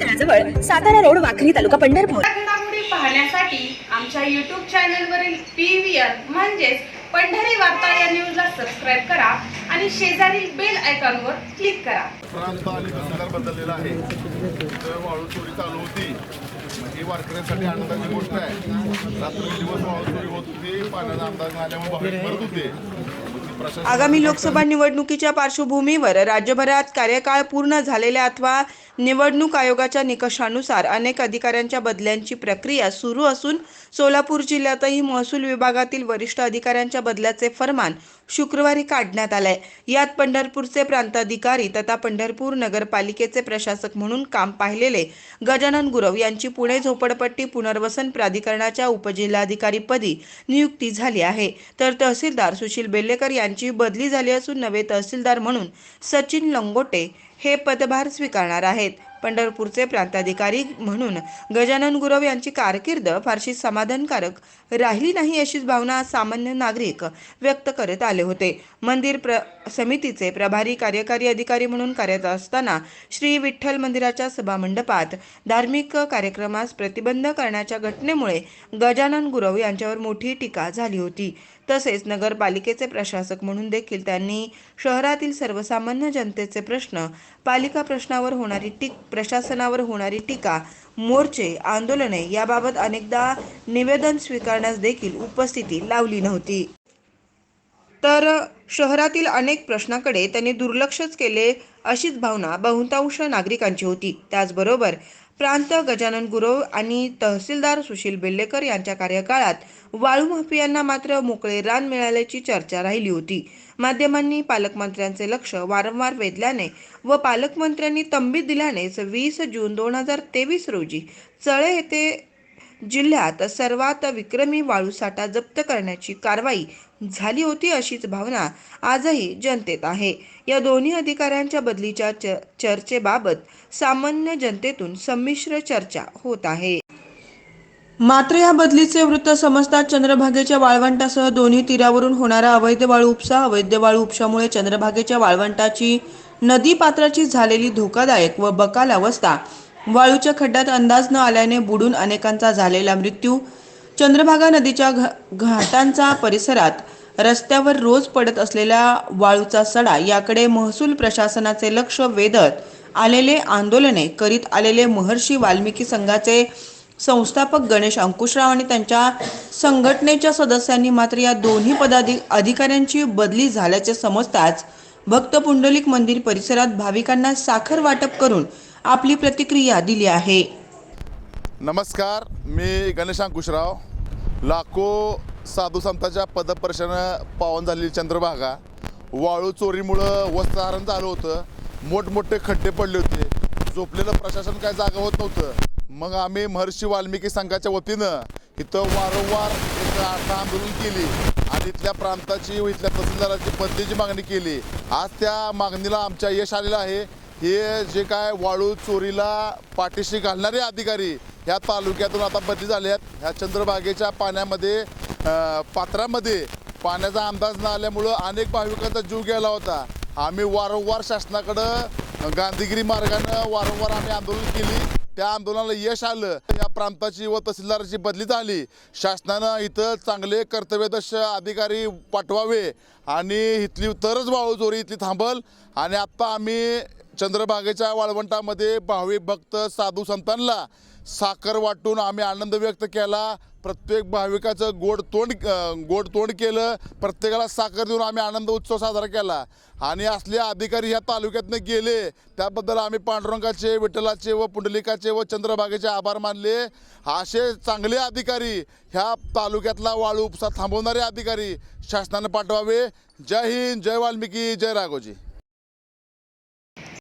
तळाजवळ Satara road Wakhari taluka Pandharpur. पाहण्यासाठी आमच्या YouTube चॅनलवरील पी व्ही आर म्हणजेच पंढरी वार्ता या न्यूजला सबस्क्राईब करा आणि शेजारील बेल आयकॉनवर क्लिक करा. प्रांत आणि तहसीलदार बदललेला आहे. तर वाळू चोरी चालू होती. ही वारकऱ्यांसाठी आनंदाची गोष्ट आहे. रात्र दिवस वाळू चोरी होत होती. पाण्याचा अंदाज आल्यामुळे भाविक मरत होते. आगामी लोकसभा निवडणुकीच्या पार्श्वभूमीवर राज्यभरात कार्यकाळ पूर्ण झालेल्या अथवा निवडणूक आयोगाच्या निकषानुसार अनेक अधिकाऱ्यांच्या बदल्यांची प्रक्रिया सुरू असून सोलापूर जिल्ह्यातही महसूल विभागातील वरिष्ठ अधिकाऱ्यांच्या बदल्याचे फरमान शुक्रवारी काढण्यात आलाय. यात पंढरपूरचे प्रांताधिकारी तथा पंढरपूर नगरपालिकेचे प्रशासक म्हणून काम पाहिलेले गजानन गुरव यांची पुणे झोपडपट्टी पुनर्वसन प्राधिकरणाच्या उपजिल्हाधिकारी पदी नियुक्ती झाली आहे. तर तहसीलदार सुशील बेल्लेकर यांची बदली झाली असून नवे तहसीलदार म्हणून सचिन लंगोटे हे पदभार स्वीकारणार आहेत. पंढरपूरचे प्रांताधिकारी म्हणून गजानन गुरव यांची कारकीर्द फारशी समाधानकारक राहिली नाही अशीच भावना सामान्य नागरिक व्यक्त करत आले होते. मंदिर प्र समितीचे प्रभारी कार्यकारी अधिकारी म्हणून कार्यरत असताना श्री विठ्ठल मंदिराच्या सभामंडपात धार्मिक कार्यक्रमास प्रतिबंध करण्याच्या घटनेमुळे गजानन गुरव यांच्यावर मोठी टीका झाली होती. तसेच नगरपालिकेचे प्रशासक म्हणून देखील त्यांनी शहरातील सर्वसामान्य जनतेचे प्रश्न पालिका प्रश्नावर होणारी टीक प्रशासनावर होणारी टीका मोर्चे आंदोलने याबाबत अनेकदा निवेदन स्वीकारण्यास देखील उपस्थिती लावली नव्हती. तर शहरातील अनेक प्रश्नाकडे त्यांनी दुर्लक्षच केले अशीच भावना बहुतांश नागरिकांची होती. त्याचबरोबर प्रांत गजानन गुरव आणि तहसीलदार सुशील बेल्लेकर यांच्या कार्यकाळात वाळू माफियांना मात्र मोकळे रान मिळाल्याची चर्चा राहिली होती. माध्यमांनी पालकमंत्र्यांचे लक्ष वारंवार वेधल्याने व पालकमंत्र्यांनी तंबी दिल्यानेच वीस जून दोन हजार तेवीस रोजी चळे येथे जिल्ह्यात सर्वात विक्रमी वाळूसाठा जप्त करण्याची कारवाई झाली होती अशीच भावना आजही जनतेत आहे. या दोन्ही अधिकाऱ्यांच्या बदलीच्या च चर्चेबाबत सामान्य जनतेतून संमिश्र चर्चा होत आहे. मात्र या बदलीचे वृत्त समजतात चंद्रभागेच्या वाळवंटासह दोन्ही तीरावरून होणारा अवैध वाळू उपसा अवैध वाळू उपशामुळे चंद्रभागेच्या वाळवंटाची नदी पात्राची झालेली धोकादायक व बकाल अवस्था वाळूच्या खड्ड्यात अंदाज न आल्याने बुडून अनेकांचा झालेला मृत्यू. चंद्रभागा नदीच्या घाटांचा परिसरात रस्त्यावर रोज पडत असलेला वाळूचा सडा याकडे महसूल प्रशासनाचे लक्ष वेधत आलेले आंदोलने करीत आलेले महर्षी वाल्मिकी संघाचे संस्थापक गणेश अंकुशराव आणि त्यांच्या संघटनेच्या सदस्यांनी मात्र या दोन्ही पदाधिक अधिकाऱ्यांची बदली झाल्याचे समजताच भक्त पुंडलिक मंदिर परिसरात भाविकांना साखर वाटप करून आपली प्रतिक्रिया दिली आहे. नमस्कार मी गणेश अंकुशराव लाखो साधू संतांच्या पदप्रशानं पावन झालेली चंद्रभागा. वाळू चोरीमुळं वस्त्रहरण झालं होतं. मोठमोठे खड्डे पडले होते. झोपलेलं प्रशासन काय जागा होत नव्हतं. मग आम्ही महर्षी वाल्मिकी संघाच्या वतीनं इथं वारंवार एक आंदोलन केली. आणि इथल्या प्रांताची व इथल्या तहसीलदाराची बदलीची मागणी केली. आज त्या मागणीला आमच्या यश आलेलं आहे. हे जे काय वाळू चोरीला पाठीशी घालणारे अधिकारी ह्या तालुक्यातून आता बदली झाले आहेत. ह्या चंद्रभागेच्या पाण्यामध्ये पात्रामध्ये पाण्याचा अंदाज न आल्यामुळं अनेक भाविकांचा जीव गेला होता. आम्ही वारंवार शासनाकडं गांधीगिरी मार्गानं वारंवार आम्ही आंदोलन केली. त्या आंदोलनाला यश आलं. या प्रांताची व तहसीलदाराची बदली झाली. शासनानं इथं चांगले कर्तव्यदक्ष अधिकारी पाठवावे आणि इथली तरच वाळू चोरी इथली थांबल. आणि आत्ता आम्ही चंद्रभागेच्या वाळवंटामध्ये भाविक भक्त साधू संतांना साखर वाटून आम्ही आनंद व्यक्त केला. प्रत्येक भाविकाचं गोड तोंड गोड तोंड केलं. प्रत्येकाला साखर देऊन आम्ही आनंद उत्सव साजरा केला. आणि असले अधिकारी ह्या तालुक्यातनं गेले त्याबद्दल आम्ही पांडुरंगाचे विठ्ठलाचे व पुंडलिकाचे व चंद्रभागेचे आभार मानले. असे चांगले अधिकारी ह्या तालुक्यातला वाळू उपसा थांबवणारे अधिकारी शासनानं पाठवावे. जय हिंद जय वाल्मिकी जय राघोजी.